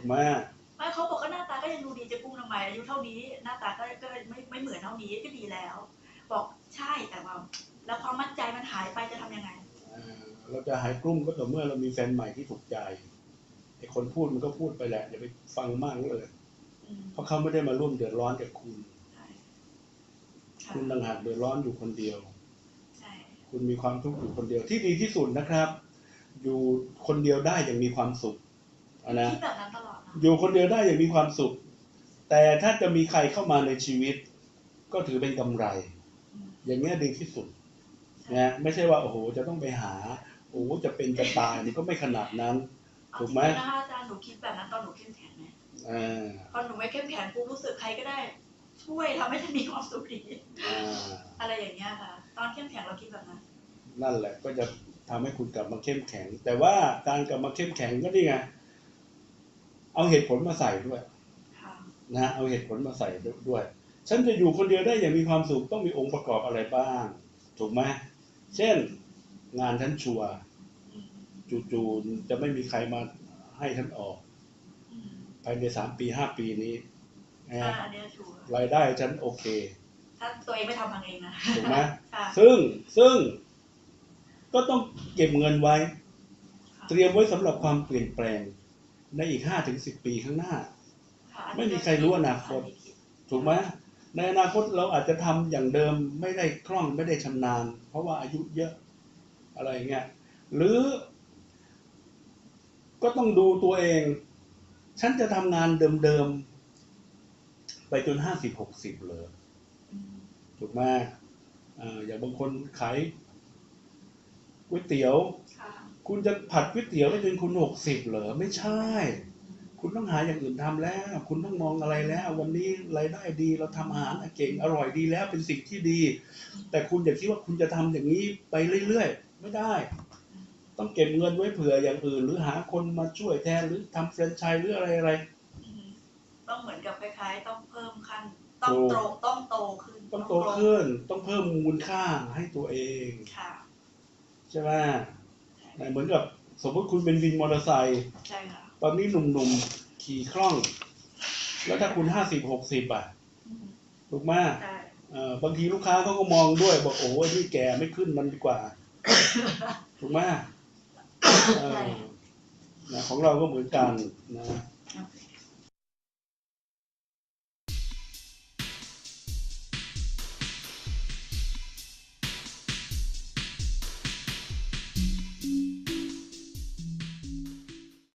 ถูกไหมไม่เขาบอกก็หน้าตาก็ยังดูดีจะกุ้งทำไมอายุเท่านี้ หน้าตาก็ก็ไม่ไม่เหมือนเท่านี้ก็ดีแล้ว บอกใช่แต่ว่า แล้วความมั่นใจมันหายไปจะทำยังไงอ่าเราจะหายกลุ้มก็ต่อเมื่อเรามีแฟนใหม่ที่ถูกใจไอ้คนพูดมันก็พูดไปแหละอย่าไปฟังมากเลย อืมเพราะเขาไม่ได้มาร่วมเดือดร้อนกับคุณ ใช่ค่ะคุณต่างหากเดือดร้อนอยู่คนเดียว ใช่คุณมีความทุกข์อยู่คนเดียวที่ดีที่สุดนะครับ อยู่คนเดียวได้อย่างมีความสุขอะ นะคิดแบบนั้นตลอดนะอยู่คนเดียวได้อย่างมีความสุข แต่ถ้าจะมีใครเข้ามาในชีวิต ก็ถือเป็นกำไรอืมอย่างเงี้ยดีที่สุดนะไม่ใช่ว่าโอ้โหจะต้องไปหาโอ้โหจะเป็นจะตายนี่ก็ไม่ขนาดนั้นเอาถูจกริงไหมๆนะคะอาจารย์หนูคิดแบบนั้นตอนหนูเข้มแข็งไงอ่าพอหนูไม่เข้มแข็งปุ๊บรู้สึกใครก็ได้ ช่วยทำให้ฉันมีความสุขดีอ่าอะไรอย่างเงี้ยค่ะ ตอนเข้มแข็งเราคิดแบบนั้นนั่นแหละก็จะทำให้คุณกลับมาเข้มแข็ง แต่ว่าการกลับมาเข้มแข็งก็นี่ไง เอาเหตุผลมาใส่ด้วยค่ะนะฮะเอาเหตุผลมาใส่ด้วย ฉันจะอยู่คนเดียวได้อย่างมีความสุขต้องมีองค์ประกอบอะไรบ้าง ถูกไหมเช่น งานฉันชัวร์อืมจู่ๆจะไม่มีใครมาให้ฉันออกอืมภายในสามปีห้าปีนี้นะอ่าฮะอันเนี้ยชัวร์รายได้ฉันโอเค ถ้าตัวเองไม่ทำทางเองนะถูกไหมค่ะซึ่งซึ่ง ก็ต้องเก็บเงินไว้ เตรียมไว้สำหรับความเปลี่ยนแปลง ในอีกห้าถึงสิบปีข้างหน้า ค่ะไม่มีใครรู้อนาคต ถูกไหมในอนาคตเราอาจจะทำอย่างเดิมไม่ได้คล่องไม่ได้ชำนาญ เพราะว่าอายุเยอะอะไรเงี้ยหรือ ก็ต้องดูตัวเอง ฉันจะทำงานเดิมๆ ไปจนห้าสิบหกสิบเลย อืมถูกไหมอ่าอย่างบางคนขายก๋วยเตี๋ยว ค่ะ คุณจะผัดก๋วยเตี๋ยวไปจนคุณหกสิบเหรอไม่ใช่ คุณต้องหาอย่างอื่นทำแล้ว คุณต้องมองอะไรแล้ว วันนี้รายได้ดีเราทำอาหารเก่งอร่อยดีแล้วเป็นสิ่งที่ดี แต่คุณอย่าคิดว่าคุณจะทำอย่างนี้ไปเรื่อยๆ ไม่ได้ ต้องเก็บเงินไว้เผื่ออย่างอื่น หรือหาคนมาช่วยแทนหรือทำแฟรนไชส์หรืออะไรอะไรอืมต้องเหมือนกับคล้ายๆ ต้องเพิ่มขั้นต้องถูกโตต้องโตขึ้น ต้องโตขึ้น ต้องเพิ่มมูลค่าให้ตัวเองค่ะใช่ไหม เหมือนกับสมมติคุณเป็นวินมอเตอร์ไซค์ใช่ค่ะตอนนี้หนุ่มๆขี่คล่อง แล้วถ้าคุณห้าสิบหกสิบอะอืมถูกไหมใช่เอ่อบางทีลูกค้าเขาก็มองด้วยบอกโอ้ยนี่แกไม่ขึ้นมันดีกว่า ถูกไหมเออนะของเราก็เหมือนกันนะ